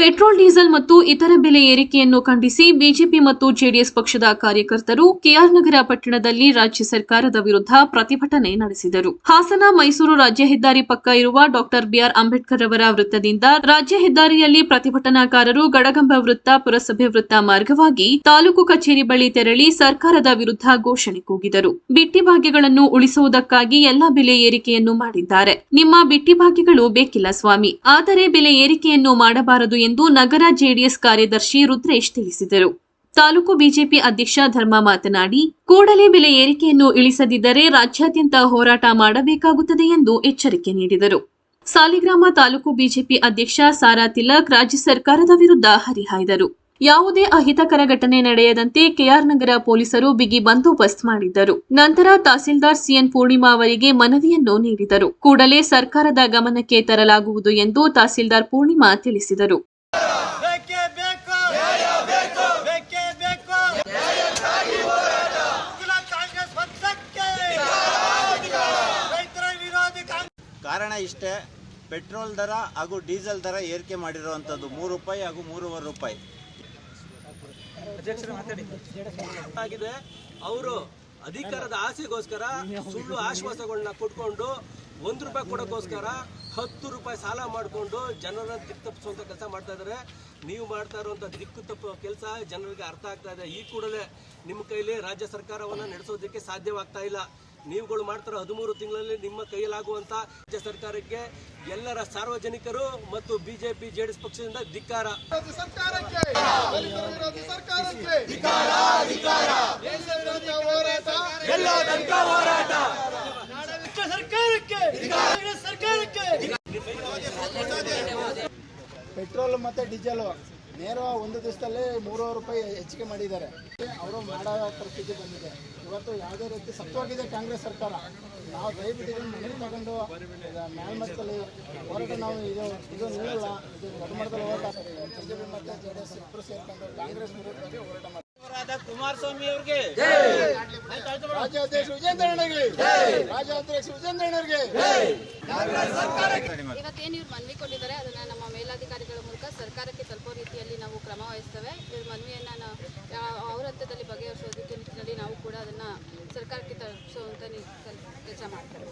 Petrol, diesel ಮತ್ತು ಇತರ ಬೆಲೆ ಏರಿಕೆಯನ್ನು ಖಂಡಿಸಿ ಬಿಜೆಪಿ ಮತ್ತು ಜೆಡಿಎಸ್ ಪಕ್ಷದ ಕಾರ್ಯಕರ್ತರು ಕೆಆರ್ ನಗರ ಪಟ್ಟಣದಲ್ಲಿ ರಾಜ್ಯ ಸರ್ಕಾರದ ವಿರುದ್ಧ ಪ್ರತಿಭಟನೆ ನಡೆಸಿದರು. ಹಾಸನ, ಮೈಸೂರು ರಾಜ್ಯ ಹೆದ್ದಾರಿ ಪಕ್ಕ ಇರುವ ಡಾಕ್ಟರ್ ಬಿಆರ್ ಅಂಬೇಡ್ಕರ್ ಅವರ ವೃತ್ತದಿಂದ ರಾಜ್ಯ ಹೆದ್ದಾರಿಯಲ್ಲಿ ಪ್ರತಿಭಟನಾಕಾರರು ಗಡಗಂಬ ವೃತ್ತ, ಪುರಸಭೆ ವೃತ್ತ ಮಾರ್ಗವಾಗಿ ತಾಲೂಕು ಕಚೇರಿ ಬಳಿ ತೆರಳಿ ಸರ್ಕಾರದ ವಿರುದ್ಧ ಘೋಷಣೆ ಕೂಗಿದರು. ಬಿಟ್ಟಿ ಭಾಗ್ಯಗಳನ್ನು ಉಳಿಸುವುದಕ್ಕಾಗಿ ಎಲ್ಲಾ ಬೆಲೆ ಏರಿಕೆಯನ್ನು ಮಾಡಿದ್ದಾರೆ. ನಿಮ್ಮ ಬಿಟ್ಟಿ ಭಾಗ್ಯಗಳು ಬೇಕಿಲ್ಲ ಸ್ವಾಮಿ. ಆದರೆ ಬೆಲೆ ಏರಿಕೆಯನ್ನು ಮಾಡಬಾರದು ಎಂದು ನಗರ ಜೆಡಿಎಸ್ ಕಾರ್ಯದರ್ಶಿ ರುದ್ರೇಶ್ ತಿಳಿಸಿದರು. ತಾಲೂಕು ಬಿಜೆಪಿ ಅಧ್ಯಕ್ಷ ಧರ್ಮ ಮಾತನಾಡಿ, ಕೂಡಲೇ ಬೆಲೆ ಏರಿಕೆಯನ್ನು ಇಳಿಸದಿದ್ದರೆ ರಾಜ್ಯಾದ್ಯಂತ ಹೋರಾಟ ಮಾಡಬೇಕಾಗುತ್ತದೆ ಎಂದು ಎಚ್ಚರಿಕೆ ನೀಡಿದರು. ಸಾಲಿಗ್ರಾಮ ತಾಲೂಕು ಬಿಜೆಪಿ ಅಧ್ಯಕ್ಷ ಸಾರಾ ತಿಲಕ್ ರಾಜ್ಯ ಸರ್ಕಾರದ ವಿರುದ್ಧ ಹರಿಹಾಯ್ದರು. ಯಾವುದೇ ಅಹಿತಕರ ಘಟನೆ ನಡೆಯದಂತೆ ಕೆಆರ್ ನಗರ ಪೊಲೀಸರು ಬಿಗಿ ಬಂದೋಬಸ್ತ್ ಮಾಡಿದ್ದರು. ನಂತರ ತಹಸೀಲ್ದಾರ್ ಸಿಎನ್ ಪೂರ್ಣಿಮಾ ಅವರಿಗೆ ಮನವಿಯನ್ನು ನೀಡಿದರು. ಕೂಡಲೇ ಸರ್ಕಾರದ ಗಮನಕ್ಕೆ ತರಲಾಗುವುದು ಎಂದು ತಹಸೀಲ್ದಾರ್ ಪೂರ್ಣಿಮಾ ತಿಳಿಸಿದರು. ಕಾರಣ ಇಷ್ಟೇ, ಪೆಟ್ರೋಲ್ ದರ ಹಾಗೂ ಡೀಸೆಲ್ ದರ ಏರಿಕೆ ಮಾಡಿರುವಂಥದ್ದು ಮೂರು ರೂಪಾಯಿ ಹಾಗೂ ಮೂರುವರೆ ರೂಪಾಯಿ. ಆಗಿದೆ, ಅವರು ಅಧಿಕಾರದ ಆಸೆಗೋಸ್ಕರ ಸುಳ್ಳು ಆಶ್ವಾಸಗಳನ್ನ ಕೊಟ್ಕೊಂಡು ಒಂದು ರೂಪಾಯಿ ಕೊಡೋಕ್ಕೋಸ್ಕರ ಹತ್ತು ರೂಪಾಯಿ ಸಾಲ ಮಾಡಿಕೊಂಡು ಜನರನ್ನು ದಿಕ್ಕು ತಪ್ಪಿಸುವಂತ ಕೆಲಸ ಮಾಡ್ತಾ ಇದ್ದಾರೆ. ನೀವು ಮಾಡ್ತಾ ಇರುವಂಥ ದಿಕ್ಕು ತಪ್ಪು ಕೆಲಸ ಜನರಿಗೆ ಅರ್ಥ ಆಗ್ತಾ ಇದೆ. ಈ ಕೂಡಲೇ ನಿಮ್ಮ ಕೈಲಿ ರಾಜ್ಯ ಸರ್ಕಾರವನ್ನು ನಡೆಸೋದಕ್ಕೆ ಸಾಧ್ಯವಾಗ್ತಾ ಇಲ್ಲ. ನೀವುಗಳು ಮಾಡ್ತಿರೋ ಹದಿಮೂರು ತಿಂಗಳಲ್ಲಿ ನಿಮ್ಮ ಕೈಯಲ್ಲಾಗುವಂತ ರಾಜ್ಯ ಸರ್ಕಾರಕ್ಕೆ ಎಲ್ಲರ ಸಾರ್ವಜನಿಕರು ಮತ್ತು ಬಿಜೆಪಿ ಜೆಡಿಎಸ್ ಪಕ್ಷದಿಂದ ಧಿಕ್ಕಾರ. ಸರ್ಕಾರಕ್ಕೆ ಪೆಟ್ರೋಲ್ ಮತ್ತೆ ಡೀಸೆಲ್. ನೇರ ಒಂದು ದಿವಸದಲ್ಲಿ ಮೂರುವರೆ ರೂಪಾಯಿ ಹೆಚ್ಚಿಗೆ ಮಾಡಿದ್ದಾರೆ. ಅವರು ಮಾಡೋ ಪರಿಸ್ಥಿತಿ ಬಂದಿದೆ. ಇವತ್ತು ಯಾವುದೇ ರೀತಿ ಸತ್ವಾಗಿದೆ ಕಾಂಗ್ರೆಸ್ ಸರ್ಕಾರ. ನಾವು ದಯವಿಟ್ಟು ಇದನ್ನು ಮನೆಗೆ ತಗೊಂಡು ನ್ಯಾಯಮಟ್ಟದಲ್ಲಿ ಹೋರಾಟ ನಾವು ಇದು ಇದು ನಿಲ್ಲಲ್ಲ ಇದು ದೊಡ್ಡ ಮಟ್ಟದಲ್ಲಿ ಹೋರಾಟ ಮತ್ತು ಜೆ ಡಿ ಎಸ್ ಇಬ್ಬರು ಸೇರ್ಕೊಂಡು ಕಾಂಗ್ರೆಸ್ ವಿರುದ್ಧವಾಗಿ ಹೋರಾಟ ಮಾಡಿ ಕುಮಾರಸ್ವಾಮಿ ಅವರಿಗೆ ರಾಜ್ಯಾಧ್ಯಕ್ಷ ವಿಜೇಂದ್ರ ಅಣ್ಣಗೆ. ರಾಜ್ಯಾಧ್ಯಕ್ಷ ವಿಜೇಂದ್ರ ಅಣ್ಣರಿಗೆ ಇವತ್ತೇನು ಇವ್ರು ಮನವಿ ಕೊಟ್ಟಿದ್ದಾರೆ ಅದನ್ನ ನಮ್ಮ ಮೇಲಾಧಿಕಾರಿಗಳ ಮೂಲಕ ಸರ್ಕಾರಕ್ಕೆ ತಲುಪೋ ಸ್ವಲ್ಪ ಕೆಲಸ ಮಾಡ್ತಾರೆ.